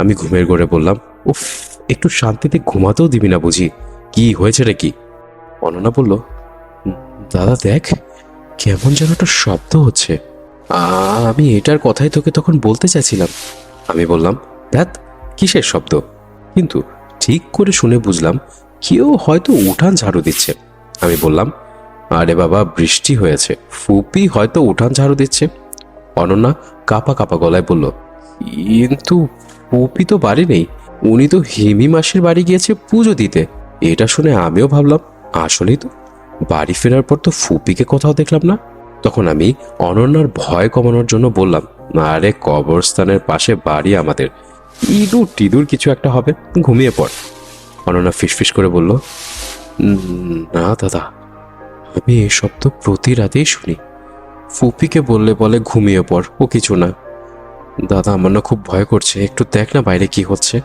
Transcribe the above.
আমি ঘুমের ঘরে বললাম, উফ, একটু শান্তিতে ঘুমাতেও দিবি না বুঝি। কি হয়েছে রে কি অনন্যা বলল, দাদা দেখ, কেমন যেন একটা শব্দ হচ্ছে। আমি এটার কথাই তোকে তখন বলতে চাইছিলাম। আমি বললাম, দেখ, কিসের শব্দ? কিন্তু ঠিক করে শুনে বুঝলাম, কেউ হয়তো উঠান ঝাড়ু দিচ্ছে। আমি বললাম, আরে বাবা, বৃষ্টি হয়েছে। ফুপি হয়তো উঠান ঝাড়ু দিচ্ছে। অনন্যা কাপা কাপা গলায় বলল, কিন্তু ফুপি তো বাড়ি নেই, উনি তো হিমি মাসির বাড়ি গিয়েছে পুজো দিতে। এটা শুনে আমিও ভাবলাম, আসলেই তো, বাড়ি ফেরার পর তো ফুপিকে কোথাও দেখলাম না। তখন আমি অনন্যার ভয় কমানোর জন্য বললাম, আরে, কবরস্থানের পাশে বাড়ি আমাদের। ইঁদুর টিদুর কিছু একটা হবে, ঘুমিয়ে পড়। অনন্যা ফিসফিস করে বলল না দাদা, আমি এই শব্দ প্রতি রাতেই শুনি। ফুপিকে বললে বলে ঘুমিয়ে পড়, ও কিছু না। দাদা আমার না খুব ভয় করছে। একটু দেখ না বাইরে কি হচ্ছে।